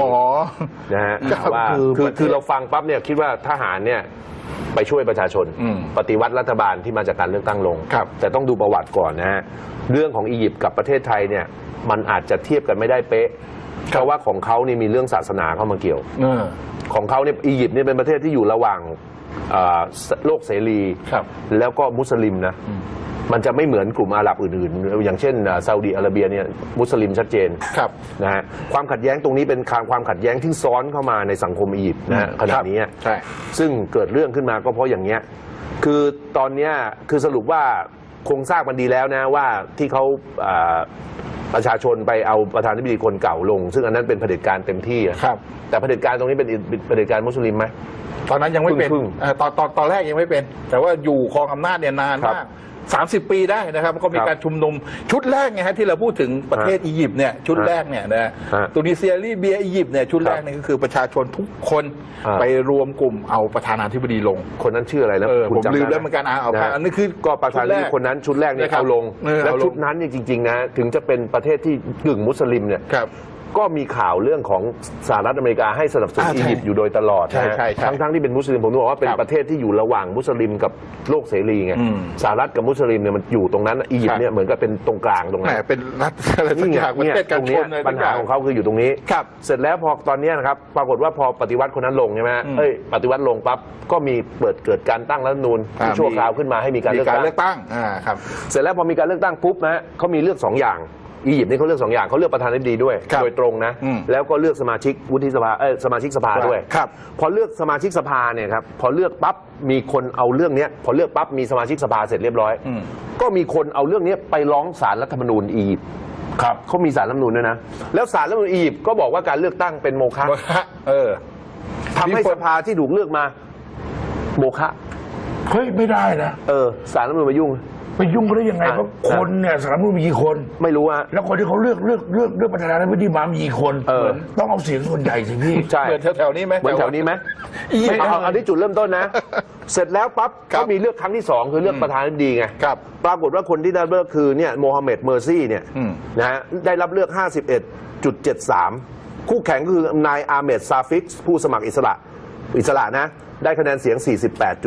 อ๋อ นะฮะครับว่าคือคือประเทศคือเราฟังปั๊บเนี่ยคิดว่าทหารเนี่ยไปช่วยประชาชน อืมปฏิวัติรัฐบาลที่มาจากการเลือกตั้งลง ครับแต่ต้องดูประวัติก่อนนะฮะเรื่องของอียิปต์กับประเทศไทยเนี่ยมันอาจจะเทียบกันไม่ได้เป๊ะเพราะว่าของเขานี่มีเรื่องศาสนาเข้ามาเกี่ยวเออของเขาเนี่ยอียิปต์เนี่ยเป็นประเทศที่อยู่ระหว่างเอ่อโลกเสรี ครับแล้วก็มุสลิมนะ มันจะไม่เหมือนกลุ่มอาหรับอื่นๆ อย่างเช่นอ่าซาอุดีอาระเบียเนี่ยมุสลิมชัดเจนครับนะฮะความขัดแย้งตรงนี้เป็นความความขัดแย้งที่ซ้อนเข้ามาในสังคมอียิปต์นะฮะขณะนี้ใช่ซึ่งเกิดเรื่องขึ้นมาก็เพราะอย่างเนี้ยคือตอนเนี้ยคือสรุปว่าโครงสร้างมันดีแล้วนะว่าที่เขาอ่าประชาชนไปเอาประธานาธิบดีคนเก่าลง ซึ่งอันนั้นเป็นเผด็จการเต็มที่อะครับ แต่เผด็จการตรงนี้เป็นเผด็จการมุสลิมไหมตอนนั้นยังไม่เป็นครึ่งเอ่อตอนตอนตอนแรกยังไม่เป็น แต่ว่าอยู่ครองอำนาจเนี่ยนานครับมาก สามสิบปีได้นะครับก็มีครับการชุมนุมชุดแรกไงฮะที่เราพูดถึงประเทศอียิปต์เนี่ยชุดแรกเนี่ยนะฮะตุนิเซียลีเบียอียิปต์เนี่ยชุดแรกเนี่ยก็คือประชาชนทุกคนอ่าไปรวมกลุ่มเอาประธานาธิบดีลง คนนั้นชื่ออะไรนะเออคุณผมจำลืมได้แล้วเหมือนกันอะเอาะอันนี้คือก็ประธานาธิบดีชุดแรกคนนั้นชุดแรกเนี่ยนะครับเอาลงเออแล้วเอาลงชุดนั้นเนี่ยจริงๆนะถึงจะเป็นประเทศที่กึ่งมุสลิมเนี่ยครับ ก็มีข่าวเรื่องของสหรัฐอเมริกาให้สนับสนุนอ่าใช่อียิปต์อยู่โดยตลอดใช่นะฮะใช่ใช่ทั้งทั้งที่เป็นมุสลิมผมต้องบอกว่าเป็นครับประเทศที่อยู่ระหว่างมุสลิมกับโลกเสรีไงอืม สหรัฐกับมุสลิมเนี่ยมันอยู่ตรงนั้นอียิปครับต์เนี่ยเหมือนกับเป็นตรงกลางตรงแหมนั้น เป็นรัฐอะไรสักนี่อไงย่างประเนี่ยเทศตการรงชเนี้ยนเลยปัญหาของเขาคืออยู่ตรงนี้ ครับเสร็จแล้วพอตอนเนี้ยนะครับ ปรากฏว่าพอปฏิวัติคนนั้นลงใช่ไหมฮะอืมเอ้ย ปฏิวัติลงปั๊บ ก็มีเปิดเกิดการตั้งรัฐธรรมนูญที่อ่าชั่วมีคราวขึ้นมาให้มีการมีเลือกการตั้ง เลือกตั้งอ่าครับ เสร็จแล้วพอมีการเลือกตั้งปุ๊บนะฮะเขามีเลือกสองอย่าง อียิปต์นี่เขาเลือกสองอย่างเขาเลือกประธานาธิบดีด้วยครับโดยตรงนะอืมแล้วก็เลือกสมาชิกวุฒิสภาเออสมาชิกสภาด้วยครับ พอเลือกสมาชิกสภาเนี่ยครับพอเลือกปั๊บมีคนเอาเรื่องเนี้ยพอเลือกปั๊บมีสมาชิกสภาเสร็จเรียบร้อยอืมก็มีคนเอาเรื่องเนี้ยไปร้องศาลรัฐธรรมนูญอียิปต์ครับเขามีศาลรัฐธรรมนูญด้วยนะแล้วศาลรัฐธรรมนูญอียิปต์ก็บอกว่าการเลือกตั้งเป็นโมฆะ เออ ทำให้มีคน สภาที่ถูกเลือกมา โมฆะเฮ้ย ไม่ได้นะ เออศาลรัฐธรรมนูญมายุ่ง ไปยุ่งเขาได้ยังไงอะเพราะคนเนี่ยสารรัฐธรรมนูญมีกี่คน ไม่รู้ฮะ แล้วคนที่เขาเลือกเลือกเลือกเลือกประธานาธิบดีมามีกี่คนเออ ต้องเอาเสียงส่วนใหญ่สิพี่ ใช่ เหมือนแถวๆนี้ไหม เหมือนแถวนี้ไหมอียิปไม่ต์เอาเอาที่จุดเริ่มต้นนะ เสร็จแล้วปั๊บครับก็มีเลือกครั้งที่สองคือเลือกประธานาธิบดีไงครับปรากฏว่าคนที่ได้เลือกคือเนี่ยโมฮัมเหม็ดเมอร์ซี่เนี่ยอืม นะฮะได้รับเลือก 51.73 คู่แข่งก็คือนายอาเมดซาฟิกส์ผู้สมัครอิสระอิสระนะ ได้คะแนนเสียง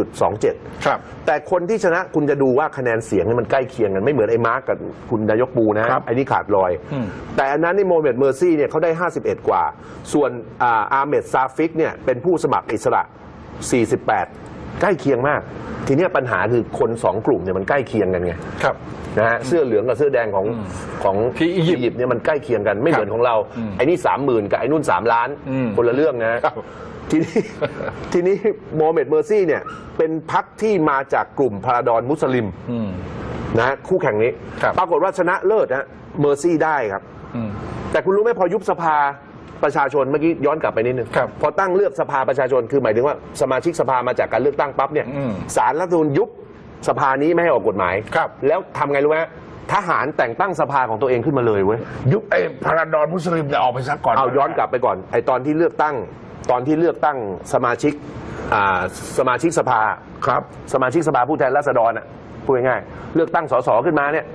48.27 ครับ แต่คนที่ชนะคุณจะดูว่าคะแนนเสียงเนี่ยมันใกล้เคียงกัน ไม่เหมือนไอ้มาร์กกับคุณนายกปูนะไอ้นี่ขาดลอย อืม แต่อันนั้นนี่โมฮัมเหม็ดเมอร์ซี่เนี่ยเขาได้ 51 กว่า ส่วนอ่าอาเมดซาฟิกเนี่ยเป็นผู้สมัครอิสระ 48 ใกล้เคียงมาก ทีเนี้ยปัญหาคือคนสองกลุ่มเนี่ยมันใกล้เคียงกันไงครับ นะฮะเสื้อเหลืองกับเสื้อแดงของของที่อียิปต์ต์เนี่ยมันใกล้เคียงกันไม่เหมือนของเราอืมไอ้นี่สามหมื่นกับไอ้นู่นสามล้าน อืมคนละเรื่องนะครับ ทีนี้ ทีนี้โมฮัมเหม็ดเมอร์ซี่เนี่ย เป็นพักที่มาจากกลุ่มพาราดอนมุสลิมอืม นะฮะคู่แข่งนี้ ครับ ปรากฏว่าชนะเลิศนะเมอร์ซี่ได้ครับ อืม แต่คุณรู้ไหมพอยุบสภาประชาชนเมื่อกี้ย้อนกลับไปนิดนึงครับพอตั้งเลือกสภาประชาชนคือหมายถึงว่าสมาชิกสภามาจากการเลือกตั้งปั๊บเนี่ยอืมสารรัฐธรรมนูญยุบสภานี้ไม่ให้ออกกฎหมายครับ แล้วทำไงรู้ไหมทหารแต่งตั้งสภาของตัวเองขึ้นมาเลยเว้ย ยุคไอ้พาราดอนมุสลิมเนี่ยออกไปซะก่อนเอาย้อนกลับไปก่อนไอตอนที่เลือกตั้ง ตอนที่เลือกตั้งสมาชิกอ่าสมาชิกสภา ครับ สมาชิกสภาผู้แทนราษฎรอะพูดง่ายๆเลือกตั้งสสขึ้นมาเนี่ย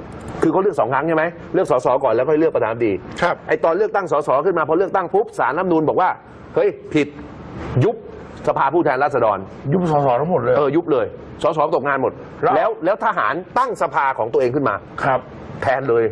คือเขาเลือกสองครั้งใช่ไหมเลือกสสก่อนแล้วค่อยเลือกประธานาธิบดีครับ ไอตอนเลือกตั้งสสขึ้นมาพอเลือกตั้งปุ๊บสารรัฐธรรมนูญบอกว่าเฮ้ยผิดยุบสภาผู้แทนราษฎร ยุบสสทั้งหมดเลย เออยุบเลยสสตกงานหมด แล้ว แล้วแล้วทหารตั้งสภาของตัวเองขึ้นมา ครับ แทนเลย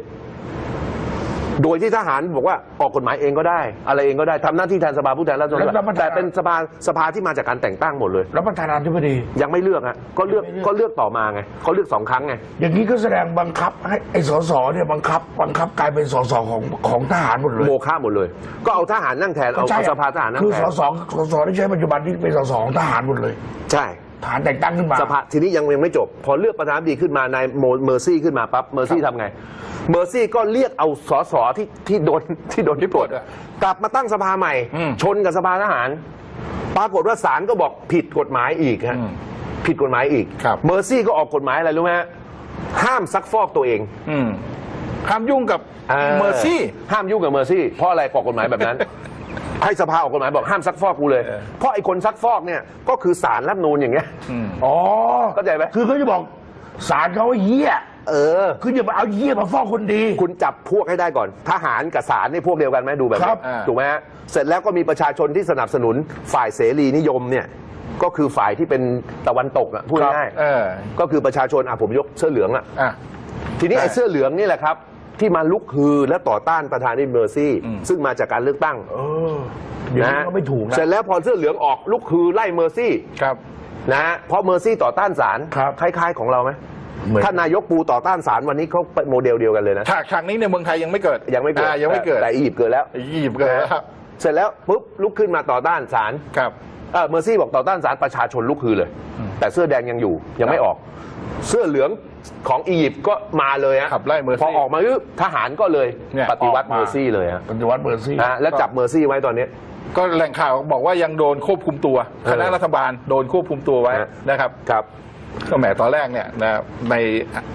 โดยที่ทหารบอกว่าออกกฎหมายเองก็ได้ อะไรเองก็ได้ทำหน้าที่แทนสภาผู้แทนราษฎรแล้วประธานแต่เป็นสภาสภาที่มาจากการแต่งตั้งหมดเลย แล้วประธานาธิบดี ยังไม่เลือกฮะก็เลือกยังไม่เลือก ก็เลือกต่อมาไงเขาเลือกสองครั้งไง อย่างนี้ก็แสดงบังคับให้ไอ้สสเนี่ยบังคับบังคับกลายเป็นสสของของทหารหมดเลยโมฆะหมดเลย ก็เอาทหารนั่งแทนเอาใช่เอาสภาทหารนั่งคือแทสนสสสที่ใช้ปัจจุบันที่เป็นสสของทหารหมดเลย ใช่ ทหารแต่งตั้งขึ้นมา สภาทีนี้ยังยังไม่จบ พอเลือกประธานาธิบดีขึ้นมานายโมเมอร์ซี่ขึ้นมาปั๊บเมอร์ซี่ทำไง เมอร์ซี่ก็เรียกเอาสสที่ที่โดนที่โดนที่ปลดอะกลับมาตั้งสภาใหม่ อืม ชนกับสภาทหาร ปรากฏว่าศาลก็บอกผิดกฎหมายอีกฮะอืมผิดกฎหมายอีกครับ เมอร์ซี่ก็ออกกฎหมายอะไรรู้ไหมฮะห้ามซักฟอกตัวเองอืมห้ามยุ่งกับเมอร์ซี่ ห้ามยุ่งกับเมอร์ซี่เพราะอะไรออกกฎหมายแบบนั้น ให้สภาออกกฎหมายบอกห้ามซักฟอกกูเลยเออเพราะไอ้คนซักฟอกเนี่ยก็คือสารรัฐธรรมนูนอย่างเงี้ยอืมอ๋อเข้าใจไหมคือเขาจะบอกสารเขาว่าเหี้ยเออ คืออย่ามาเอาเยี่ยมาฟ้องคนดี คุณจับพวกให้ได้ก่อน ทหารกับศาลนี่พวกเดียวกันไหมดูแบบครันี้บอ่า ถูกไหมฮะเสร็จแล้วก็มีประชาชนที่สนับสนุนฝ่ายเสรีนิยมเนี่ยก็คือฝ่ายที่เป็นตะวันตกอะพูดง่ายเออ ๆก็คือประชาชนอะผมยกเสื้อเหลืองอะ อะ ทีนี้ใช่ไอ้เสื้อเหลืองนี่แหละครับ ที่มาลุกฮือและต่อต้านประธานาธิบดีเมอร์ซี่อืมซึ่งมาจากการเลือกตั้งเอออย่างนะนี้ฮะก็ไม่ถูกนะ เสร็จแล้วพอเสื้อเหลืองออกลุกฮือไล่เมอร์ซี่ครับ นะฮะเพราะเมอร์ซี่ต่อต้านศาลครับ คล้าย ๆ ของเราไหมเหมือนท่านนายกปูต่อต้านศาลวันนี้เขาเป็นโมเดลเดียวกันเลยนะฉากฉากนี้ในเมืองไทยยังไม่เกิดยังไม่เกิดอ่ายังไม่เกิดแต่อียิปต์เกิดแล้ว อียิปต์เกิดแล้ว เสร็จแล้วปุ๊บลุกขึ้นมาต่อต้านศาลครับ เออเมอร์ซี่บอกต่อต้านศาลประชาชนลุกฮือเลยอืมแต่เสื้อแดงยังอยู่ยังไม่ออก เสื้อเหลืองของอียิปต์ก็มาเลยฮะขับไล่เมอร์ซี่พอออกมาปุ๊บทหารก็เลยเนี่ยปฏิวัติออกมา เมอร์ซี่เลยฮะปฏิวัติเบอร์ซี่นะแล้วจับเมอร์ซี่ไว้ตอนนี้ ก็แหล่งข่าวบอกว่ายังโดนควบคุมตัวเออคณะรัฐบาลโดนควบคุมตัวไว้ฮะ นะครับ ครับ ก็แหมตอนแรกเนี่ยนะใน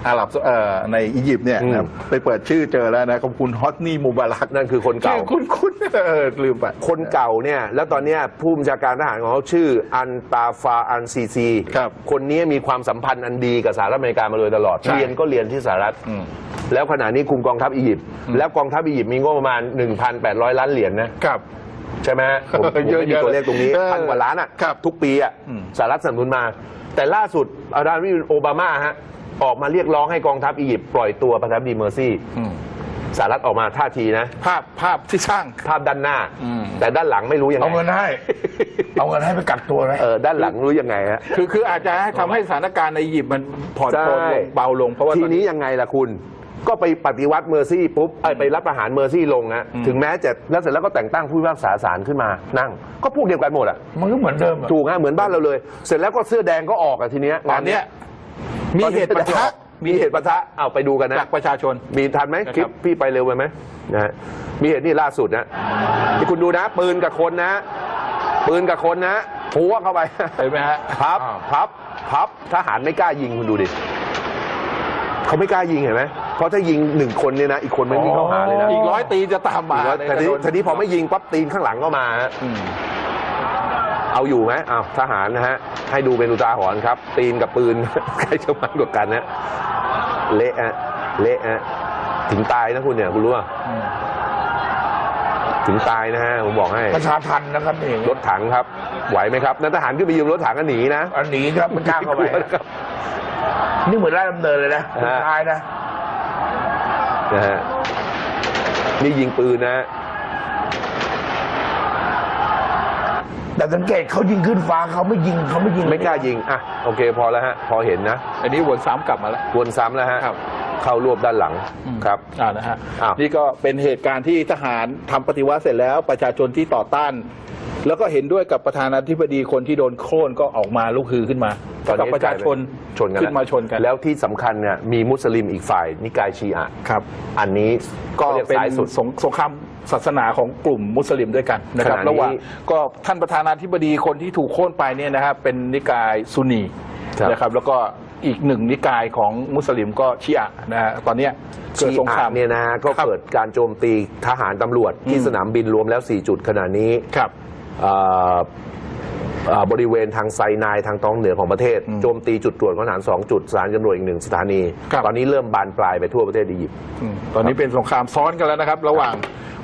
อาหรับเอ่อในอียิปต์เนี่ยอืมนะไปเปิดชื่อเจอแล้วนะขอบคุณฮอตนี่มูบารักนั่นคือคนชื่เก่าอคุณคุณเออลืมไปคนเก่าเนี่ย แล้วตอนเนี้ยผู้บัญชาการทหารของเขาชื่ออันตาฟาอันซีซีครับคนนี้มีความสัมพันธ์อันดีกับสหรัฐอเมริกามาโดยตลอดใช่เรียนก็เรียนที่สหรัฐอืมแล้วขณะนี้คุมกองทัพอียิปต์แล้วกองทัพอียิปต์มีงบประมาณ 1,800 ล้านเหรียญนะครับใช่ไหมฮะผมผมเยอะไม่มีๆตัวเลขตรงนี้เออพันกว่าล้านอะครับทุกปีอะอืมสหรัฐสนับสนุนมา แต่ล่าสุดอาดามิโอบามาฮะออกมาเรียกร้องให้กองทัพอียิปต์ปล่อยตัวประธานาธิบดีเมอร์ซี่อืมสหรัฐออกมาท่าทีนะ ภาพภาพที่สร้าง ภาพด้านหน้า อืม แต่ด้านหลังไม่รู้ยังไงเอาเงินให้ เอาเงินให้ไปกักตัวนะเออด้านหลังรู้ยังไงฮะ คือคืออาจจะให้ทำให้สถานการณ์ในอียิปต์มันผ่อนปลนใช่ลงเบาลงเพราะว่าทีตอนี้ยังไงล่ะคุณ ก็ไปปฏิวัติเมอร์ซี่ปุ๊บเอ้ยไปรับประหารเมอร์ซี่ลงนะอืมถึงแม้จะแล้วเสร็จแล้วก็แต่งตั้งผู้พิพากษาศาลขึ้นมานั่ง ก็พวกเดียวกันหมดอะมันก็เหมือนเดิมอะถูกฮะเหมือนบ้านเราเลย เสร็จแล้วก็เสื้อแดงก็ออกอะทีเนี้ยตอนเนี้ยมีตอนเหนี้ตุปะทะมีเหตุปะทะเอาไปดูกันนะจากประชาชน มีทันไหมนะครับคลิปพี่ไปเร็วไปไหมนะฮะมีเหตุนี่ล่าสุดนะที่คุณดูนะ ปืนกับคนนะ ปืนกับคนนะพัวเข้าไปเห็นไหมฮะพับอ้าวพับพับทหารไม่กล้ายิงคุณดูดิ เขาไม่กล้ายิงเห็นไหมเพราะถ้ายิงหนึ่งคนเนี่ยนะอีกคนไม่วิ่งเข้าหาเลยนะอีกร้อยตีจะตามมาอีกร้อยแต่ทีนี้ทีนี้พอไม่ยิงปั๊บตีนข้างหลังก็มาฮะอืมเอาอยู่ไหมอ้าวทหารนะฮะ ให้ดูเป็นอุทาหรณ์ครับ ตีนกับปืน ใครจะมันกว่ากันนะเละฮะเละฮะถึงตายนะคุณเนี่ยคุณรู้ป่ะอืมถึงตายนะฮะผมบอกให้ ประชาทันนะครับนี่รถถังครับ ไหวไหมครับนันทหารขึ้นไปยืมรถถังกันหนีนะอันนี้ครับมันกล้าเข้าไปกลัว นะครับนี่เหมือนไล่ดำเนินเลยนะฮะสุดท้ายนะนะฮะนี่ยิงปืนนะฮะแต่สังเกตเขายิงขึ้นฟ้าเขาไม่ยิงเขาไม่ยิงไม่กล้ายิง อะ โอเคพอแล้วฮะ พอเห็นนะ อันนี้วนซ้ำกลับมาแล้ว วนซ้ำแล้วฮะ ครับเข้ารวบด้านหลังครับอ่านะฮะ อ้าว นี่ก็เป็นเหตุการณ์ที่ทหารทำปฏิวัติเสร็จแล้ว ประชาชนที่ต่อต้าน แล้วก็เห็นด้วยกับประธานาธิบดีคนที่โดนโค่นก็ออกมาลุกฮือขึ้นมาตอนกับนี้ประชาชนชนกันขึ้นมาชนกัน แล้วที่สำคัญเนี่ยมีมุสลิมอีกฝ่ายนิกายชีอะครับ อันนี้ก็ขารียเป็นสายสุดสงสงครามศาสนาของกลุ่มมุสลิมด้วยกันนะครับขณะนี้ระหว่างก็ท่านประธานาธิบดีคนที่ถูกโค่นไปเนี่ยนะครับเป็นนิกายซุนนีครับนะครับแล้วก็อีกหนึ่งนิกายของมุสลิมก็ชีอะนะฮะตอนเนี้ยเกิดชีสงครามอะเนี่ยนะฮะก็ครับเกิดการโจมตีทหารตำรวจที่อืมสนามบินรวมแล้ว 4 จุดขณะนี้ครับเอ่อเอ่อ บริเวณทางไซนายทางตอนเหนือของประเทศอืมโจมตีจุดตรวจของทหารสองจุดสถานตำรวจอีกหนึ่งสถานี ครับ ตอนนี้เริ่มบานปลายไปทั่วประเทศอียิปต์อืมตอนนี้เป็นสงครามซ้อนกันแล้วนะครับ ระหว่าง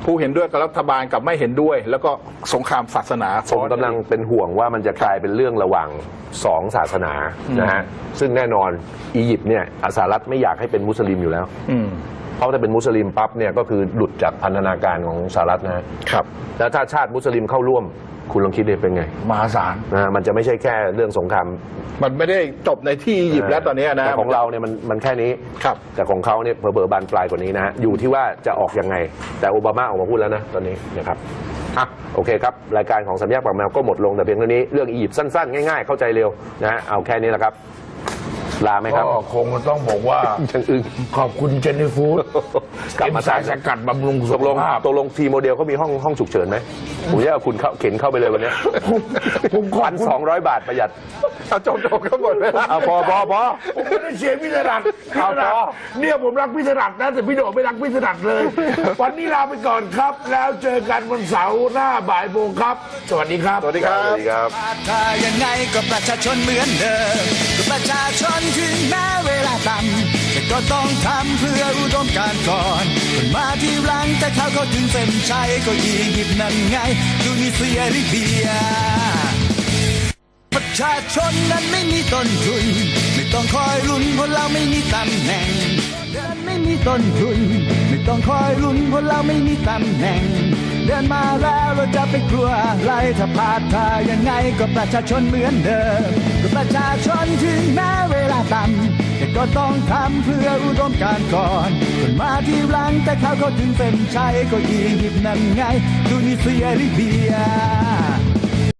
ผู้เห็นด้วยกับรัฐบาลกับไม่เห็นด้วย แล้วก็สงครามศาสนาผซ้มอน กำลังเป็นห่วงว่ามันจะกลายเป็นเรื่องระหว่างสองศาสนาอืมนะฮะซึ่งแน่นอนอียิปต์เนี่ยสหรัฐไม่อยากให้เป็นมุสลิมอยู่แล้ว อืมเพราะถ้าเป็นมุสลิมปั๊บเนี่ยก็คือหลุดจากพันธนาการของสหรัฐนะฮะครับ แล้วถ้าชาติมุสลิมเข้าร่วม คุณลองคิดดูเป็นไงมหาศาล นะฮะมันจะไม่ใช่แค่เรื่องสงครามมันไม่ได้จบในที่อียิปต์แล้วตอนนี้นะแต่ของเราเนี่ยมันมันแค่นี้ ครับ แต่ของเขาเนี่ยเผลอๆบานปลายกว่านี้นะฮะอยู่ที่ว่าจะออกยังไง แต่โอบามาออกมาพูดแล้วนะตอนนี้นะครับอะโอเคครับ รายการของสัญญาปากแมวก็หมดลงแต่เพียงเท่านี้เรื่องอียิปต์สั้นๆ ง่ายๆ เข้าใจเร็วนะฮะเอาแค่นี้แหละครับ ลาไหมครับ ก็คงต้องบอกว่า ยังอึ้งขอบคุณเจนนี่ฟูดกลับมาสารสกัดบำรุงตสุกขลงภาพตกลงทีโมเดลเขามีห้องห้องฉุกเฉินไหมผมจะเอาคุณเข้าเข็นเข้าไปเลยวันเนี้ยผมผมขอบพันคุณสองร้อยบาทประหยัดเอาจบจบก็หมดเวลาเอาพอพอพอ ผมไม่ได้เชียร์พี่สนัดพี่สนัดเอาต่อ เนี่ยผมรักพี่สนัดนะแต่พี่โดดไม่รักพี่สนัดเลย วันนี้ลาไปก่อนครับ แล้วเจอกันวันเสาร์หน้าบ่ายโมงครับ สวัสดีครับ สวัสดีครับ สวัสดีครับ ถ้ายังไงก็ประชาชนเหมือนเดิมก็ประชาชนถึงแม้เวลาต่ำแต่ก็ต้องทำเพื่ออุดมการณ์ก่อนคนมาที่หลังแต่เขาก็ถึงเส้นชัยก็อียิปต์นั่นไงดูนิเซียลิเบีย ประชาชนนั้นไม่มีต้นทุน ไม่ต้องคอยลุ้นเพราะเราไม่มีตำแหน่งเดินไม่มีต้นทุน ไม่ต้องคอยลุ้นเพราะเราไม่มีตำแหน่ง เดินมาแล้วเราจะไปกลัวอะไรถ้าพลาดทายังไงก็ประชาชนเหมือนเดิมก็ประชาชนถึงแม้เวลาต่ำแต่ก็ต้องทำเพื่ออุดมการก่อนคนมาที่หลังแต่เขาก็ถึงเป็นชัยก็อียิปต์นั่นไงดูนิเซียลิเบีย